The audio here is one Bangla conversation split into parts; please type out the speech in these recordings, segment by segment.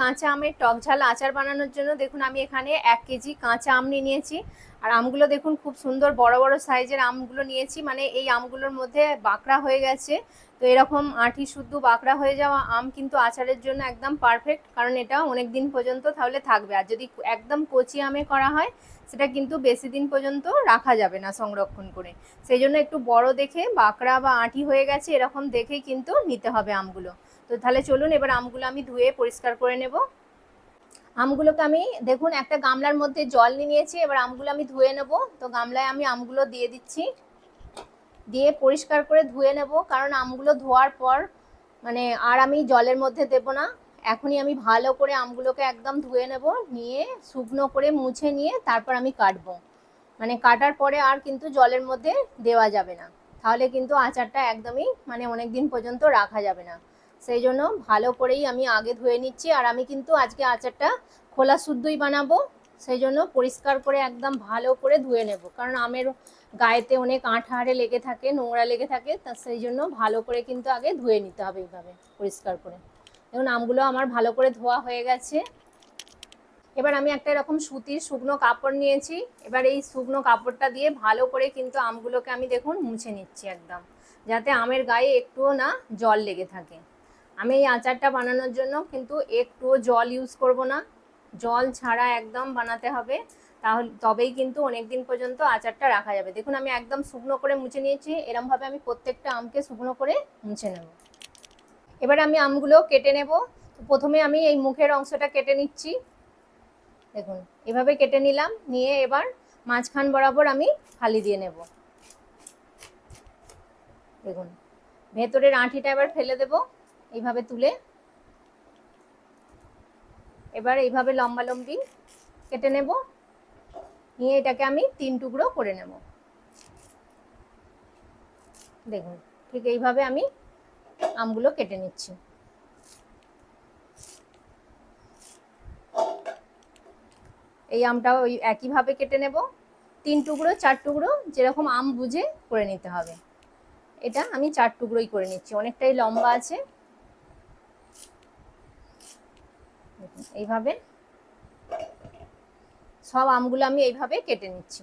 কাঁচা আমের টক ঝাল আচার বানানোর জন্য দেখুন আমি এখানে এক কেজি কাঁচা আম নিয়ে নিয়েছি। আর আমগুলো দেখুন খুব সুন্দর বড় বড় সাইজের আমগুলো নিয়েছি। মানে এই আমগুলোর মধ্যে বাঁকড়া হয়ে গেছে। তো এরকম আঁটি শুদ্ধ বাঁকড়া হয়ে যাওয়া আম কিন্তু আচারের জন্য একদম পারফেক্ট কারণ এটা অনেক দিন পর্যন্ত তাহলে থাকবে। আর যদি একদম কচি আমে করা হয়, সেটা কিন্তু বেশি দিন পর্যন্ত রাখা যাবে না সংরক্ষণ করে। সেই জন্য একটু বড় দেখে বাঁকড়া বা আঁটি হয়ে গেছে, এরকম দেখেই কিন্তু নিতে হবে আমগুলো। তো তাহলে চলুন এবার আমগুলো আমি ধুয়ে পরিষ্কার করে নেব। আমগুলোকে আমি, দেখুন, একটা গামলার মধ্যে জল নিয়ে নিয়েছি, এবার আমগুলো আমি ধুয়ে নেব। তো গামলায় আমি আমগুলো দিয়ে দিচ্ছি। দিয়ে পরিষ্কার করে ধুয়ে নেব, কারণ আমগুলো ধোয়ার পর মানে আর আমি জলের মধ্যে দেব না। এখনই আমি ভালো করে আমগুলোকে একদম ধুয়ে নেব, নিয়ে শুকনো করে মুছে নিয়ে তারপর আমি কাটবো। মানে কাটার পরে আর কিন্তু জলের মধ্যে দেওয়া যাবে না। তাহলে কিন্তু আচারটা একদমই মানে অনেক দিন পর্যন্ত রাখা যাবে না। সেই জন্য ভালো করেই আমি আগে ধুয়ে নিচ্ছি আর আমি কিন্তু আজকে আচারটা খোলা শুদ্ধই বানাবো। সেই জন্য পরিষ্কার করে একদম ভালো করে ধুয়ে নেব। কারণ আমের গায়েতে অনেক আঠা আড়ে লেগে থাকে, নোংরা লেগে থাকে, তা সেই জন্য ভালো করে কিন্তু আগে ধুয়ে নিতে হবে এইভাবে পরিষ্কার করে। দেখুন, আমগুলো আমার ভালো করে ধোয়া হয়ে গেছে। এবার আমি একটা এরকম সুতির শুকনো কাপড় নিয়েছি। এবার এই শুকনো কাপড়টা দিয়ে ভালো করে কিন্তু আমগুলোকে আমি দেখুন মুছে নিচ্ছি একদম, যাতে আমের গায়ে একটুও না জল লেগে থাকে। আমি এই আচারটা বানানোর জন্য কিন্তু একটুও জল ইউজ করব না। জল ছাড়া একদম বানাতে হবে। তাহলে তবেই কিন্তু অনেক দিন পর্যন্ত আচারটা রাখা যাবে। দেখুন, আমি একদম শুকনো করে মুছে নিয়েছি। এরমভাবে আমি প্রত্যেকটা আমকে শুকনো করে মুছে নেব। এবার আমি আমগুলো কেটে নেব। প্রথমে আমি এই মুখের অংশটা কেটে নিচ্ছি। দেখুন, এভাবে কেটে নিলাম। নিয়ে এবার মাঝখান বরাবর আমি ফালি দিয়ে নেব। দেখুন, ভেতরের আঁটিটা এবার ফেলে দেব। এইভাবে তুলে। এবার এইভাবে লম্বা লম্বি কেটে নেব। নিয়ে এটাকে আমি তিন টুকরো করে নেব। দেখুন, ঠিক এইভাবে আমি আমগুলো কেটে নিচ্ছি। এই আমটাও ওই একইভাবে কেটে নেব। তিন টুকরো, চার টুকরো, যেরকম আম বুঝে করে নিতে হবে। এটা আমি চার টুকরোই করে নিচ্ছি। অনেকটাই লম্বা আছে দেখুন, এইভাবে সব আমগুলো আমি এইভাবে কেটে নিচ্ছি।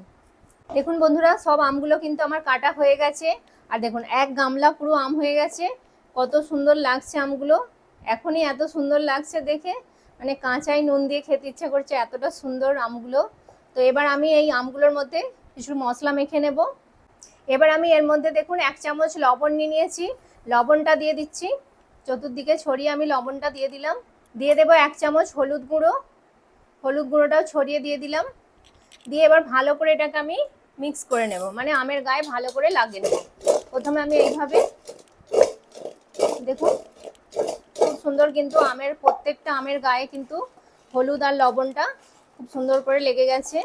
দেখুন বন্ধুরা, সব আমগুলো কিন্তু আমার কাটা হয়ে গেছে। আর দেখুন, এক গামলা পুরো আম হয়ে গেছে। কত সুন্দর লাগছে আমগুলো। এখনই এত সুন্দর লাগছে দেখে। মানে কাঁচাই নুন দিয়ে খেতে ইচ্ছা করছে এতটা সুন্দর আমগুলো। তো এবার আমি এই আমগুলোর মধ্যে কিছু মশলা মেখে নেব। এবার আমি এর মধ্যে দেখুন, এক চামচ লবণ নিয়ে নিয়েছি। লবণটা দিয়ে দিচ্ছি। চতুর্দিকে ছড়িয়ে আমি লবণটা দিয়ে দিলাম। দিয়ে দেবো এক চামচ হলুদ গুঁড়ো। হলুদ গুঁড়োটাও ছড়িয়ে দিয়ে দিলাম। দিয়ে এবার ভালো করে এটাকে আমি মিক্স করে নেব। মানে আমের গায়ে ভালো করে লাগিয়ে নেব। প্রথমে আমি এইভাবে দেখুন, খুব সুন্দর কিন্তু আমের, প্রত্যেকটা আমের গায়ে কিন্তু হলুদ আর লবণটা খুব সুন্দর করে লেগে গেছে।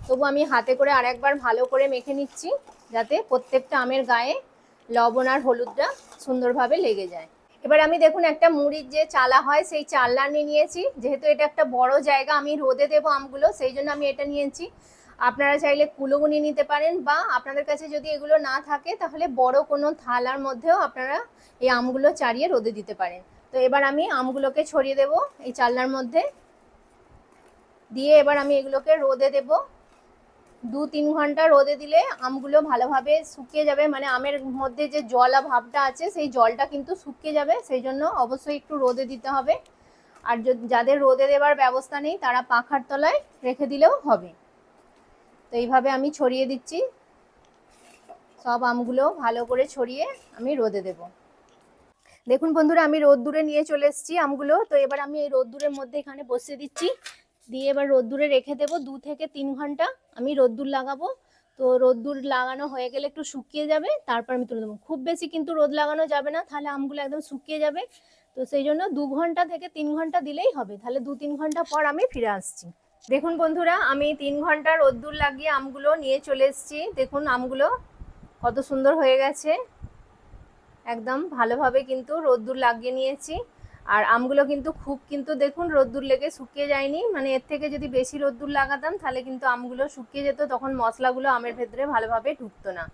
তবু আমি হাতে করে আরেকবার ভালো করে মেখে নিচ্ছি, যাতে প্রত্যেকটা আমের গায়ে লবণ আর হলুদটা সুন্দরভাবে লেগে যায়। এবার আমি দেখুন একটা মুড়ির যে চালা হয়, সেই নিয়ে নিয়েছি। যেহেতু এটা একটা বড় জায়গা, আমি রোদে দেবো আমগুলো, সেই জন্য আমি এটা নিয়েছি। আপনারা চাইলে কুলোগুনি নিতে পারেন বা আপনাদের কাছে যদি এগুলো না থাকে, তাহলে বড় কোনো থালার মধ্যেও আপনারা এই আমগুলো চারিয়ে রোদে দিতে পারেন। তো এবার আমি আমগুলোকে ছড়িয়ে দেব এই চালনার মধ্যে। দিয়ে এবার আমি এগুলোকে রোদে দেব। দু তিন ঘণ্টা রোদে দিলে আমগুলো ভালোভাবে শুকিয়ে যাবে। মানে আমের মধ্যে যে জলা ভাবটা আছে, সেই জলটা কিন্তু শুকিয়ে যাবে। সেই জন্য অবশ্যই একটু রোদে দিতে হবে। আর যাদের রোদে দেওয়ার ব্যবস্থা নেই, তারা পাখার তলায় রেখে দিলেও হবে। তো এইভাবে আমি ছড়িয়ে দিচ্ছি। সব আমগুলো ভালো করে ছড়িয়ে আমি রোদে দেব। দেখুন বন্ধুরা, আমি রোদ্দুরে নিয়ে চলে এসেছি আমগুলো। তো এবার আমি এই রোদ্দুরের মধ্যে এখানে বসিয়ে দিচ্ছি। দিয়ে এবার রোদ্দুরে রেখে দেব দু থেকে তিন ঘণ্টা। আমি রোদ্দুর লাগাবো। তো রোদ্দুর লাগানো হয়ে গেলে একটু শুকিয়ে যাবে, তারপর আমি তুলে দেবো। খুব বেশি কিন্তু রোদ লাগানো যাবে না, তাহলে আমগুলো একদম শুকিয়ে যাবে। তো সেই জন্য দু ঘণ্টা থেকে তিন ঘণ্টা দিলেই হবে, তাহলে দু তিন ঘণ্টা পর আমি ফিরে আসছি। দেখুন বন্ধুরা, আমি তিন ঘণ্টা রোদ্দুর লাগিয়ে আমগুলো নিয়ে চলে এসেছি। দেখুন আমগুলো কত সুন্দর হয়ে গেছে। একদম ভালোভাবে কিন্তু রোদ্দুর লাগিয়ে নিয়েছি। আর আমগুলো কিন্তু খুব কিন্তু দেখুন রোদ্দুর লেগে শুকিয়ে যায়নি। মানে এর থেকে যদি বেশি রোদ্দুর লাগাতাম, তাহলে কিন্তু আমগুলো শুকিয়ে যেত, তখন মশলাগুলো আমের ভেতরে ভালোভাবে ঢুকতো না।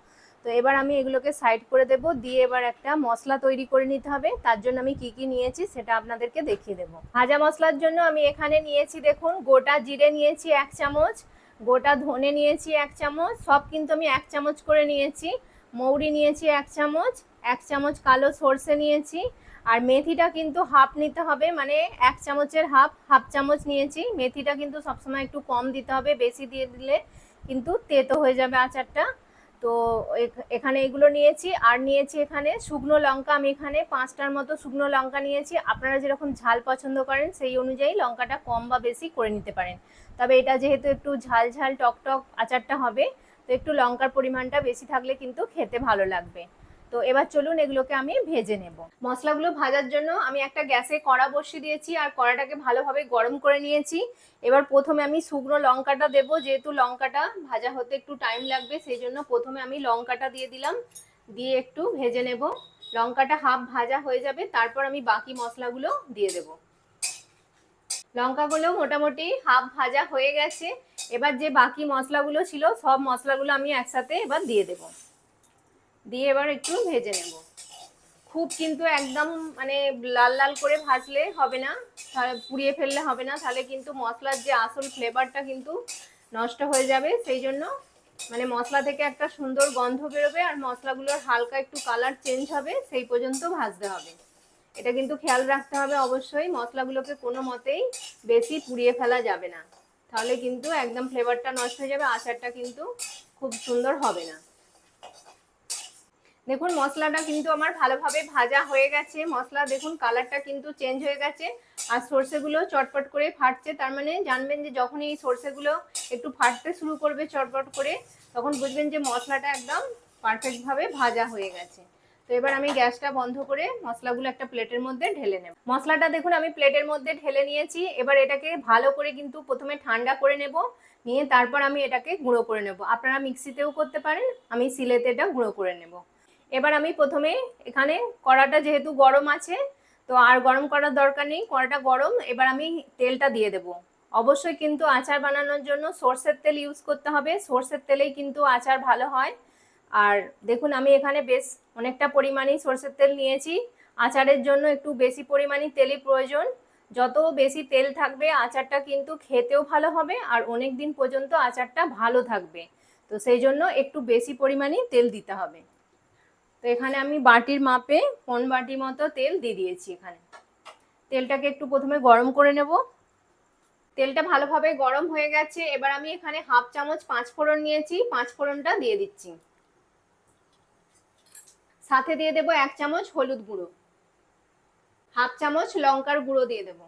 তো এবার আমি এগুলোকে সাইড করে দেব, দিয়ে এবার একটা মশলা তৈরি করে নিতে হবে। তার জন্য আমি কি কি নিয়েছি সেটা আপনাদেরকে দেখিয়ে দেবো। ভাজা মশলার জন্য আমি এখানে নিয়েছি দেখুন গোটা জিরে নিয়েছি এক চামচ, গোটা ধনে নিয়েছি এক চামচ, সব কিন্তু আমি এক চামচ করে নিয়েছি। মৌরি নিয়েছি এক চামচ এক চামচ কালো সর্ষে নিয়েছি। আর মেথিটা কিন্তু হাফ নিতে হবে মানে এক চামচের হাফ হাফ চামচ নিয়েছি। মেথিটা কিন্তু সবসময় একটু কম দিতে হবে, বেশি দিয়ে দিলে কিন্তু তেতো হয়ে যাবে আচারটা। তো এখানে এগুলো নিয়েছি, আর নিয়েছি এখানে শুকনো লঙ্কা। আমি এখানে পাঁচটার মতো শুকনো লঙ্কা নিয়েছি। আপনারা যেরকম ঝাল পছন্দ করেন, সেই অনুযায়ী লঙ্কাটা কম বা বেশি করে নিতে পারেন। তবে এটা যেহেতু একটু ঝাল ঝাল টক টক আচারটা হবে, তো একটু লঙ্কার পরিমাণটা বেশি থাকলে কিন্তু খেতে ভালো লাগবে। তো এবার চলুন এগুলোকে আমি ভেজে নেব। মশলাগুলো ভাজার জন্য আমি একটা গ্যাসে কড়া বসিয়ে দিয়েছি আর কড়াটাকে ভালোভাবে গরম করে নিয়েছি। এবার প্রথমে আমি শুকনো লঙ্কাটা দেব, যেহেতু লঙ্কাটা ভাজা হতে একটু টাইম লাগবে, সেই জন্য প্রথমে আমি লঙ্কাটা দিয়ে দিলাম। দিয়ে একটু ভেজে নেব। লঙ্কাটা হাফ ভাজা হয়ে যাবে, তারপর আমি বাকি মশলাগুলো দিয়ে দেব। লঙ্কাগুলো মোটামুটি হাফ ভাজা হয়ে গেছে। এবার যে বাকি মশলাগুলো ছিল, সব মশলাগুলো আমি একসাথে এবার দিয়ে দেব। দিয়ে এবার একটু ভেজে নেব। খুব কিন্তু একদম মানে লাল লাল করে ভাজলে হবে না, তাহলে পুড়িয়ে ফেললে হবে না, তাহলে কিন্তু মশলার যে আসল ফ্লেভারটা কিন্তু নষ্ট হয়ে যাবে। সেই জন্য মানে মশলা থেকে একটা সুন্দর গন্ধ বেরোবে আর মশলাগুলোর হালকা একটু কালার চেঞ্জ হবে, সেই পর্যন্ত ভাজতে হবে। এটা কিন্তু খেয়াল রাখতে হবে অবশ্যই, মশলাগুলোকে কোনো মতেই বেশি পুড়িয়ে ফেলা যাবে না। তাহলে কিন্তু একদম ফ্লেভারটা নষ্ট হয়ে যাবে, আচারটা কিন্তু খুব সুন্দর হবে না। দেখুন, মশলাটা কিন্তু আমার ভালোভাবে ভাজা হয়ে গেছে। মশলা, দেখুন, কালারটা কিন্তু চেঞ্জ হয়ে গেছে। আর সর্ষেগুলো চটপট করে ফাটছে। তার মানে জানবেন যে যখন এই সর্ষেগুলো একটু ফাটতে শুরু করবে চটপট করে, তখন বুঝবেন যে মশলাটা একদম পারফেক্টভাবে ভাজা হয়ে গেছে। তো এবার আমি গ্যাসটা বন্ধ করে মশলাগুলো একটা প্লেটের মধ্যে ঢেলে নেব। মশলাটা দেখুন, আমি প্লেটের মধ্যে ঢেলে নিয়েছি। এবার এটাকে ভালো করে কিন্তু প্রথমে ঠান্ডা করে নেব। নিয়ে তারপর আমি এটাকে গুঁড়ো করে নেব। আপনারা মিক্সিতেও করতে পারেন। আমি সিলেতে এটা গুঁড়ো করে নেব। এবার আমি প্রথমে এখানে কড়াটা যেহেতু গরম আছে, তো আর গরম করার দরকার নেই, কড়াটা গরম। এবার আমি তেলটা দিয়ে দেব। অবশ্যই কিন্তু আচার বানানোর জন্য সর্ষের তেল ইউজ করতে হবে। সর্ষের তেলেই কিন্তু আচার ভালো হয়। আর দেখুন, আমি এখানে বেশ অনেকটা পরিমাণেই সর্ষের তেল নিয়েছি। আচারের জন্য একটু বেশি পরিমাণই তেলই প্রয়োজন। যত বেশি তেল থাকবে, আচারটা কিন্তু খেতেও ভালো হবে আর অনেক দিন পর্যন্ত আচারটা ভালো থাকবে। তো সেই জন্য একটু বেশি পরিমাণেই তেল দিতে হবে। তো এখানে আমি বাটির মাপে পন বাটি মতো তেল দিয়ে দিয়েছি এখানে। তেলটাকে একটু প্রথমে গরম করে নেব। তেলটা ভালোভাবে গরম হয়ে গেছে। এবার আমি এখানে হাফ চামচ পাঁচ ফোড়ন নিয়েছি। পাঁচ ফোড়নটা দিয়ে দিচ্ছি। সাথে দিয়ে দেব এক চামচ হলুদ গুঁড়ো। হাফ চামচ লঙ্কার গুঁড়ো দিয়ে দেব।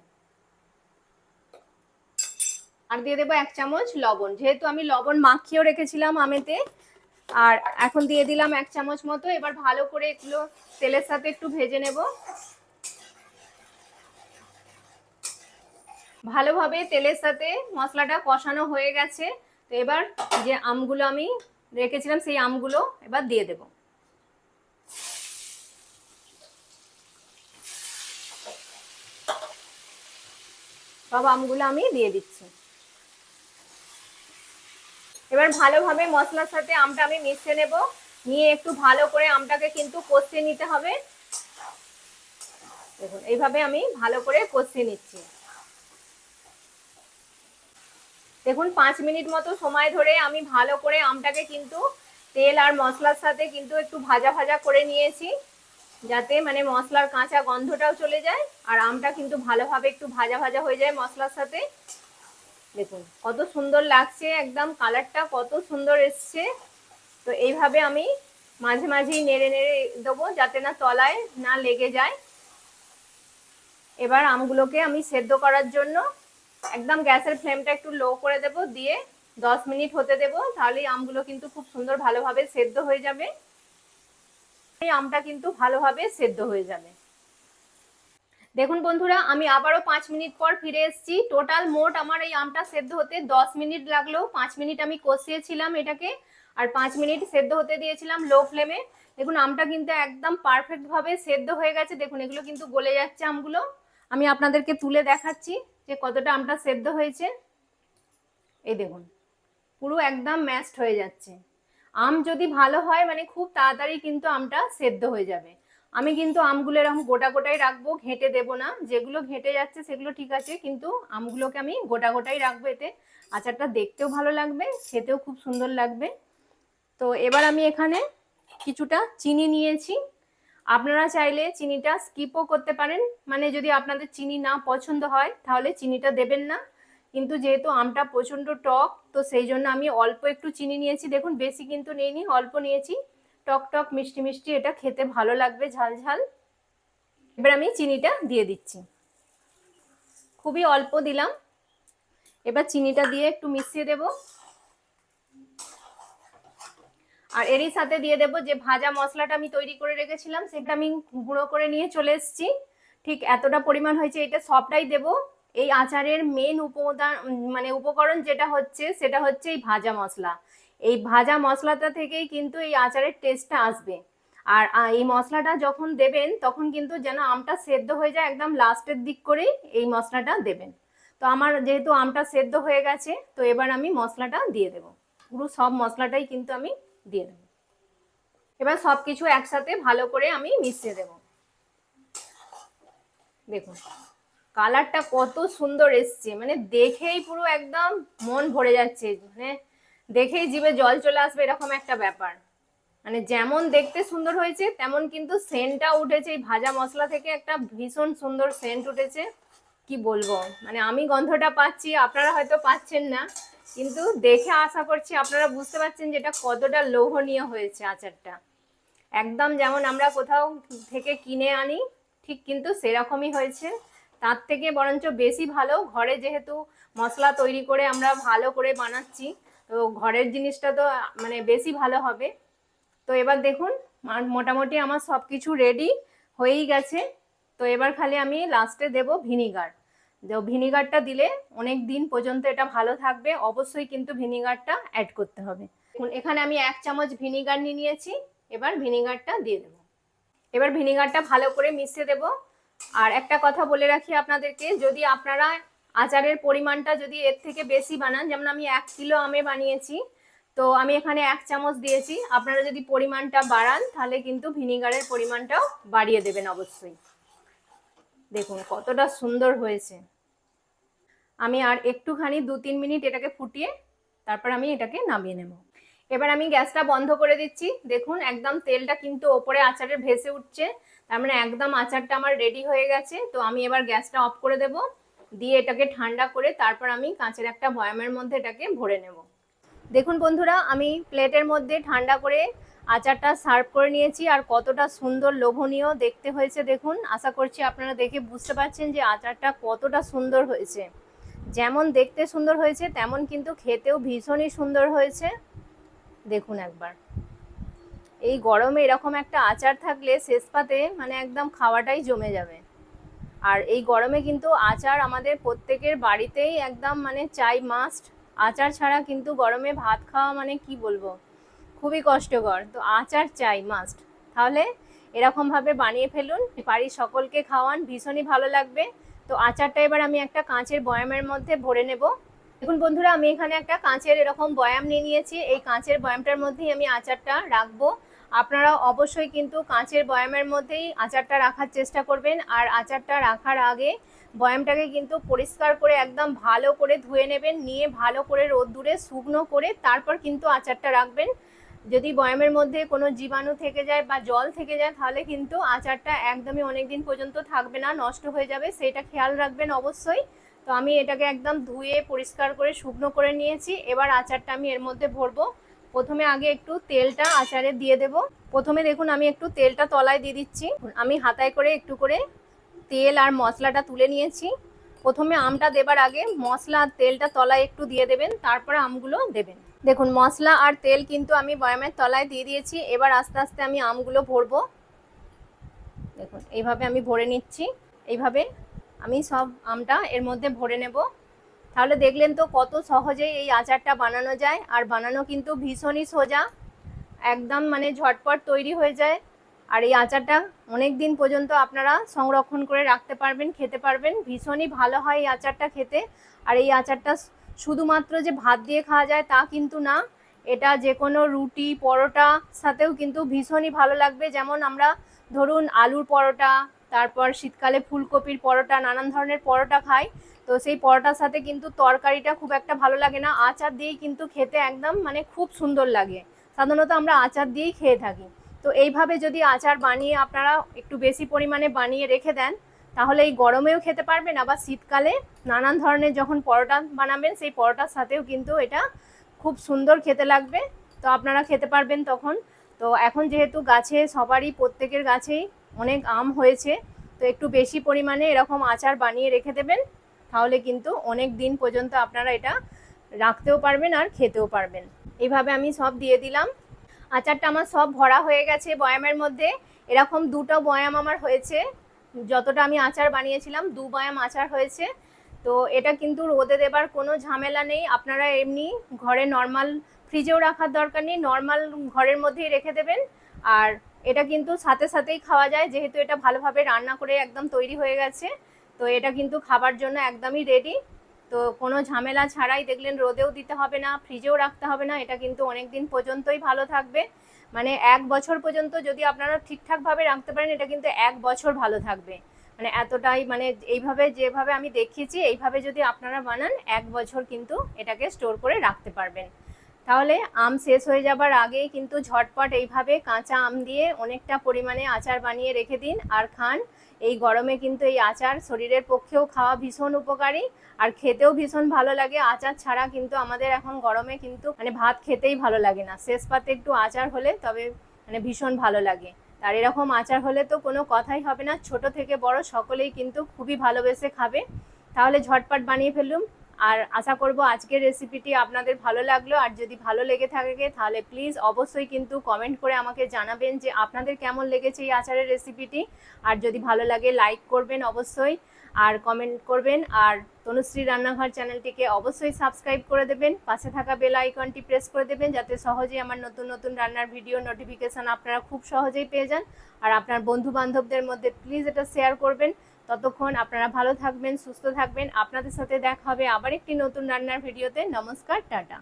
আর দিয়ে দেবো এক চামচ লবণ। যেহেতু আমি লবণ মাখিয়েও রেখেছিলাম আমেতে আর এখন দিয়ে দিলাম এক চামচ মতো। এবার ভালো করে এগুলো তেলের সাথে একটু ভেজে নেব। ভালোভাবে তেলের সাথে মশলাটা কষানো হয়ে গেছে। তো এবার যে আমগুলো আমি রেখেছিলাম, সেই আমগুলো এবার দিয়ে দেব। সব আমগুলো আমি দিয়ে দিচ্ছি। এবার ভালোভাবে মশলার সাথে আমটা আমি মিশিয়ে নেব। নিয়ে একটু ভালো করে আমটাকে কিন্তু কষিয়ে নিতে হবে। দেখুন, এইভাবে আমি ভালো করে কষিয়ে নিচ্ছি। দেখুন, পাঁচ মিনিট মতো সময় ধরে আমি ভালো করে আমটাকে কিন্তু তেল আর মশলার সাথে কিন্তু একটু ভাজা ভাজা করে নিয়েছি, যাতে মানে মশলার কাঁচা গন্ধটাও চলে যায়, আর আমটা কিন্তু ভালোভাবে একটু ভাজা ভাজা হয়ে যায় মশলার সাথে। দেখুন, কত সুন্দর লাগছে, একদম কালারটা কত সুন্দর এসছে। তো এইভাবে আমি মাঝে মাঝেই নেড়ে নেড়ে দেবো, যাতে না তলায় না লেগে যায়। এবার আমগুলোকে আমি সেদ্ধ করার জন্য একদম গ্যাসের ফ্লেমটা একটু লো করে দেব, দিয়ে দশ মিনিট হতে দেব তাহলেই আমগুলো কিন্তু খুব সুন্দর ভালোভাবে সেদ্ধ হয়ে যাবে। এই আমটা কিন্তু ভালোভাবে সেদ্ধ হয়ে যাবে। দেখুন বন্ধুরা, আমি আবারও পাঁচ মিনিট পর ফিরে এসেছি। টোটাল মোট আমার এই আমটা সেদ্ধ হতে দশ মিনিট লাগল। পাঁচ মিনিট আমি কষিয়েছিলাম এটাকে, আর পাঁচ মিনিট সেদ্ধ হতে দিয়েছিলাম লো ফ্লেমে দেখুন, আমটা কিন্তু একদম পারফেক্ট ভাবে সেদ্ধ হয়ে গেছে। দেখুন, এগুলো কিন্তু গলে যাচ্ছে আমগুলো। আমি আপনাদেরকে তুলে দেখাচ্ছি যে কতটা আমটা সেদ্ধ হয়েছে। এই দেখুন, পুরো একদম ম্যাশড হয়ে যাচ্ছে। আম যদি ভালো হয় মানে খুব তাড়াতাড়ি কিন্তু আমটা সেদ্ধ হয়ে যাবে। আমি কিন্তু আমগুলো এরকম গোটা গোটাই রাখব, ঘেঁটে দেবো না। যেগুলো ঘেঁটে যাচ্ছে সেগুলো ঠিক আছে, কিন্তু আমগুলোকে আমি গোটা গোটাই রাখব এতে। আচারটা দেখতেও ভালো লাগবে, খেতেও খুব সুন্দর লাগবে। তো এবার আমি এখানে কিছুটা চিনি নিয়েছি। আপনারা চাইলে চিনিটা স্কিপও করতে পারেন। মানে যদি আপনাদের চিনি না পছন্দ হয়, তাহলে চিনিটা দেবেন না। কিন্তু যেহেতু আমটা প্রচণ্ড টক, তো সেই জন্য আমি অল্প একটু চিনি নিয়েছি। দেখুন, বেশি কিন্তু নিইনি, অল্প নিয়েছি। টক টক, মিষ্টি মিষ্টি, এটা খেতে ভালো লাগবে, ঝাল ঝাল। এবার আমি চিনিটা দিয়ে দিচ্ছি। খুবই অল্প দিলাম। এবার চিনিটা দিয়ে একটু মিশিয়ে দেব। আর এরই সাথে দিয়ে দেব যে ভাজা মশলাটা আমি তৈরি করে রেখেছিলাম, সেটা আমি গুঁড়ো করে নিয়ে চলে এসেছি। ঠিক এতটা পরিমাণ হয়েছে, এটা সবটাই দেব। এই আচারের মেন উপাদান মানে উপকরণ যেটা হচ্ছে, সেটা হচ্ছে এই ভাজা মশলা। এই ভাজা মশলাটা থেকেই কিন্তু এই আচারের টেস্টটা আসবে। আর এই মশলাটা যখন দেবেন, তখন কিন্তু যেন আমটা সেদ্ধ হয়ে যায় একদম লাস্টের দিক করেই এই মশলাটা দেবেন। তো আমার যেহেতু আমটা সেদ্ধ হয়ে গেছে, তো এবার আমি মশলাটা দিয়ে দেব। পুরো সব মশলাটাই কিন্তু আমি দিয়ে দেব। এবার সব কিছু একসাথে ভালো করে আমি মিশিয়ে দেব। দেখুন কালারটা কত সুন্দর এসছে মানে দেখেই পুরো একদম মন ভরে যাচ্ছে। মানে দেখেই জিভে জল চলে আসবে এরকম একটা ব্যাপার। মানে যেমন দেখতে সুন্দর হয়েছে, তেমন কিন্তু সেন্টটা উঠেছে। এই ভাজা মশলা থেকে একটা ভীষণ সুন্দর সেন্ট উঠেছে। কি বলব? মানে আমি গন্ধটা পাচ্ছি, আপনারা হয়তো পাচ্ছেন না। কিন্তু দেখে আশা করছি আপনারা বুঝতে পারছেন যে এটা কতটা লোভনীয় হয়েছে আচারটা। একদম যেমন আমরা কোথাও থেকে কিনে আনি, ঠিক কিন্তু সেরকমই হয়েছে। তার থেকে বরঞ্চ বেশি ভালো। ঘরে যেহেতু মশলা তৈরি করে আমরা ভালো করে বানাচ্ছি তো ঘরের জিনিসটা তো মানে বেশি ভালো হবে। তো এবার দেখুন মোটামুটি আমার সব কিছু রেডি হয়েই গেছে। তো এবার খালি আমি লাস্টে দেব ভিনিগার তো ভিনিগারটা দিলে অনেক দিন পর্যন্ত এটা ভালো থাকবে। অবশ্যই কিন্তু ভিনিগারটা অ্যাড করতে হবে। এখানে আমি এক চামচ ভিনিগার নিয়ে নিয়েছি। এবার ভিনিগারটা দিয়ে দেবো। এবার ভিনিগারটা ভালো করে মিশিয়ে দেব। আর একটা কথা বলে রাখি আপনাদেরকে, যদি আপনারা আচারের পরিমাণটা যদি এর থেকে বেশি বানান, যেমন আমি এক কিলো আমে বানিয়েছি, তো আমি এখানে এক চামচ দিয়েছি। আপনারা যদি পরিমাণটা বাড়ান, তাহলে কিন্তু ভিনিগারের পরিমাণটাও বাড়িয়ে দেবেন অবশ্যই। দেখুন কতটা সুন্দর হয়েছে। আমি আর একটুখানি, দু তিন মিনিট এটাকে ফুটিয়ে তারপর আমি এটাকে নামিয়ে নেব। এবার আমি গ্যাসটা বন্ধ করে দিচ্ছি। দেখুন একদম তেলটা কিন্তু ওপরে আচারের ভেসে উঠছে। তার মানে একদম আচারটা আমার রেডি হয়ে গেছে। তো আমি এবার গ্যাসটা অফ করে দেব। দিয়ে এটাকে ঠান্ডা করে তারপর আমি কাঁচের একটা বয়ামের মধ্যে এটাকে ভরে নেব। দেখুন বন্ধুরা, আমি প্লেটের মধ্যে ঠান্ডা করে আচারটা সার্ভ করে নিয়েছি আর কতটা সুন্দর লোভনীয় দেখতে হয়েছে দেখুন। আশা করছি আপনারা দেখে বুঝতে পারছেন যে আচারটা কতটা সুন্দর হয়েছে। যেমন দেখতে সুন্দর হয়েছে, তেমন কিন্তু খেতেও ভীষণই সুন্দর হয়েছে। দেখুন একবার। এই গরমে এরকম একটা আচার থাকলে শেষ পাতে মানে একদম খাওয়াটাই জমে যাবে। আর এই গরমে কিন্তু আচার আমাদের প্রত্যেকের বাড়িতেই একদম মানে চাই মাস্ট আচার ছাড়া কিন্তু গরমে ভাত খাওয়া মানে কি বলব? খুবই কষ্টকর। তো আচার চাই মাস্ট তাহলে এরকমভাবে বানিয়ে ফেলুন, বাড়ির সকলকে খাওয়ান, ভীষণই ভালো লাগবে। তো আচারটা এবার আমি একটা কাঁচের বয়ামের মধ্যে ভরে নেব। দেখুন বন্ধুরা, আমি এখানে একটা কাঁচের এরকম বয়াম নিয়ে নিয়েছি। এই কাঁচের বয়ামটার মধ্যেই আমি আচারটা রাখব। আপনারা অবশ্যই কিন্তু কাঁচের বয়ামের মধ্যেই আচারটা রাখার চেষ্টা করবেন। আর আচারটা রাখার আগে বয়ামটাকে কিন্তু পরিষ্কার করে একদম ভালো করে ধুয়ে নেবেন, নিয়ে ভালো করে রোদ্দুরে শুকনো করে তারপর কিন্তু আচারটা রাখবেন। যদি বয়ামের মধ্যে কোনো জীবাণু থেকে যায় বা জল থেকে যায়, তাহলে কিন্তু আচারটা একদমই অনেক দিন পর্যন্ত থাকবে না, নষ্ট হয়ে যাবে, সেটা খেয়াল রাখবেন অবশ্যই। তো আমি এটাকে একদম ধুয়ে পরিষ্কার করে শুকনো করে নিয়েছি। এবার আচারটা আমি এর মধ্যে ভরবো। প্রথমে আগে একটু তেলটা আচারে দিয়ে দেব। প্রথমে দেখুন, আমি একটু তেলটা তলায় দিয়ে দিচ্ছি। আমি হাতায় করে একটু করে তেল আর মশলাটা তুলে নিয়েছি। প্রথমে আমটা দেবার আগে মশলা আর তেলটা তলায় একটু দিয়ে দেবেন, তারপরে আমগুলো দেবেন। দেখুন, মশলা আর তেল কিন্তু আমি বয়ামের তলায় দিয়ে দিয়েছি। এবার আস্তে আস্তে আমি আমগুলো ভরবো। দেখুন, এইভাবে আমি ভরে নিচ্ছি। এইভাবে আমি সব আমটা এর মধ্যে ভরে নেব। তাহলে দেখলেন তো কত সহজেই এই আচারটা বানানো যায়। আর বানানো কিন্তু ভীষণই সোজা, একদম মানে ঝটপট তৈরি হয়ে যায়। আর এই আচারটা অনেক দিন পর্যন্ত আপনারা সংরক্ষণ করে রাখতে পারবেন, খেতে পারবেন। ভীষণই ভালো হয় এই আচারটা খেতে। আর এই আচারটা শুধুমাত্র যে ভাত দিয়ে খাওয়া যায় তা কিন্তু না, এটা যে কোনো রুটি, পরোটা সাথেও কিন্তু ভীষণই ভালো লাগবে। যেমন আমরা ধরুন আলুর পরোটা, তারপর শীতকালে ফুলকপির পরোটা, নানান ধরনের পরোটা খাই। তো সেই পরোটার সাথে কিন্তু তরকারিটা খুব একটা ভালো লাগে না। আচার দিয়েই কিন্তু খেতে একদম মানে খুব সুন্দর লাগে। সাধারণত আমরা আচার দিয়েই খেয়ে থাকি। তো এইভাবে যদি আচার বানিয়ে আপনারা একটু বেশি পরিমাণে বানিয়ে রেখে দেন, তাহলে এই গরমেও খেতে পারবেন। আবার শীতকালে নানান ধরনের যখন পরোটা বানাবেন, সেই পরোটার সাথেও কিন্তু এটা খুব সুন্দর খেতে লাগবে। তো আপনারা খেতে পারবেন তখন। তো এখন যেহেতু গাছে সবারই, প্রত্যেকের গাছেই অনেক আম হয়েছে, তো একটু বেশি পরিমাণে এরকম আচার বানিয়ে রেখে দেবেন। তাহলে কিন্তু অনেক দিন পর্যন্ত আপনারা এটা রাখতেও পারবেন আর খেতেও পারবেন। এইভাবে আমি সব দিয়ে দিলাম। আচারটা আমার সব ভরা হয়ে গেছে বয়ামের মধ্যে। এরকম দুটো বয়াম আমার হয়েছে। যতটা আমি আচার বানিয়েছিলাম, দু বয়াম আচার হয়েছে। তো এটা কিন্তু রোদে দেবার কোনো ঝামেলা নেই। আপনারা এমনি ঘরে নর্মাল ফ্রিজেও রাখার দরকার নেই, নর্মাল ঘরের মধ্যেই রেখে দেবেন। আর এটা কিন্তু সাথে সাথেই খাওয়া যায়, যেহেতু এটা ভালোভাবে রান্না করে একদম তৈরি হয়ে গেছে। তো এটা কিন্তু খাবার জন্য একদমই রেডি তো কোনো ঝামেলা ছাড়াই দেখলেন রোদেও দিতে হবে না ফ্রিজেও রাখতে হবে না, এটা কিন্তু অনেক দিন পর্যন্তই ভালো থাকবে। মানে এক বছর পর্যন্ত যদি আপনারা ঠিকঠাকভাবে রাখতে পারেন, এটা কিন্তু এক বছর ভালো থাকবে। মানে এতটাই মানে এইভাবে, যেভাবে আমি দেখিয়েছি, এইভাবে যদি আপনারা বানান, এক বছর কিন্তু এটাকে স্টোর করে রাখতে পারবেন। তাহলে আম শেষ হয়ে যাবার আগেই কিন্তু ঝটপট এইভাবে কাঁচা আম দিয়ে অনেকটা পরিমাণে আচার বানিয়ে রেখে দিন, আর খান এই গরমে কিন্তু এই আচার শরীরের পক্ষেও খাওয়া ভীষণ উপকারী আর খেতেও ভীষণ ভালো লাগে। আচার ছাড়া কিন্তু আমাদের এখন গরমে কিন্তু মানে ভাত খেতেই ভালো লাগে না। শেষ পাতে একটু আচার হলে তবে মানে ভীষণ ভালো লাগে। আর এরকম আচার হলে তো কোনো কথাই হবে না। ছোট থেকে বড় সকলেই কিন্তু খুবই ভালোবেসে খাবে। তাহলে ঝটপট বানিয়ে ফেলুন আর আশা করব আজকের রেসিপিটি আপনাদের ভালো লাগল। আর যদি ভালো লেগে থাকে, তাহলে প্লিজ অবশ্যই কিন্তু কমেন্ট করে আমাকে জানাবেন যে আপনাদের কেমন লেগেছে এই আচারের রেসিপিটি আর যদি ভালো লাগে লাইক করবেন অবশ্যই, আর কমেন্ট করবেন। আর তনুশ্রী রান্নাঘর চ্যানেলটিকে অবশ্যই সাবস্ক্রাইব করে দেবেন। পাশে থাকা বেল আইকনটি প্রেস করে দেবেন, যাতে সহজেই আমার নতুন নতুন রান্নার ভিডিও নোটিফিকেশান আপনারা খুব সহজেই পেয়ে যান। আর আপনার বন্ধু বান্ধবদের মধ্যে প্লিজ এটা শেয়ার করবেন। ততক্ষণ আপনারা ভালো থাকবেন, সুস্থ থাকবেন। আপনাদের সাথে দেখা হবে আবার একটি নতুন রান্নার ভিডিওতে। নমস্কার, টাটা।